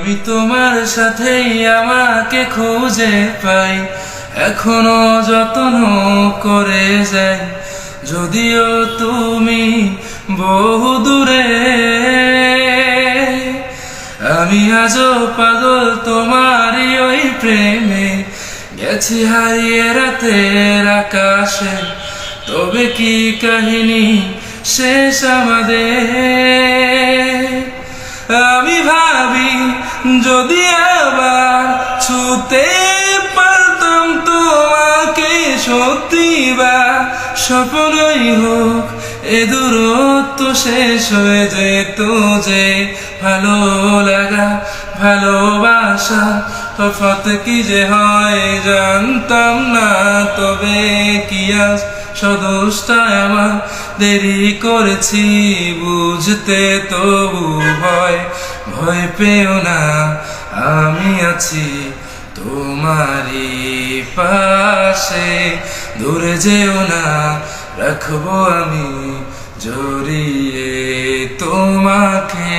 আমি তোমার সাথেই আমাকে খুঁজে পাই। এখনও যত্ন করে যাই। যদিও তুমি বহু দূরে। আমি আজও পাগল তোমারই ওই প্রেমে। গেছি হারিয়ে রাতের আকাশে। তবে কি কাহিনী শেষ আমাদের? যদি আবার ছুতে পারতাম তোমাকে সত্যি বা স্বপ্নই হোক, এ দূরত্ব শেষ হয়ে যেত যে ভালো লাগা, ভালোবাসা, তফাৎ কি যে হয় জানতাম না, তবে কি আজ সদোষটায় আমার দেরি করেছি, বুঝতে তবু ভয় ভয় পেও না আমি আছি তোমারই পাশে। দূরে যেও না রাখব আমি জড়িয়ে তোমাকে।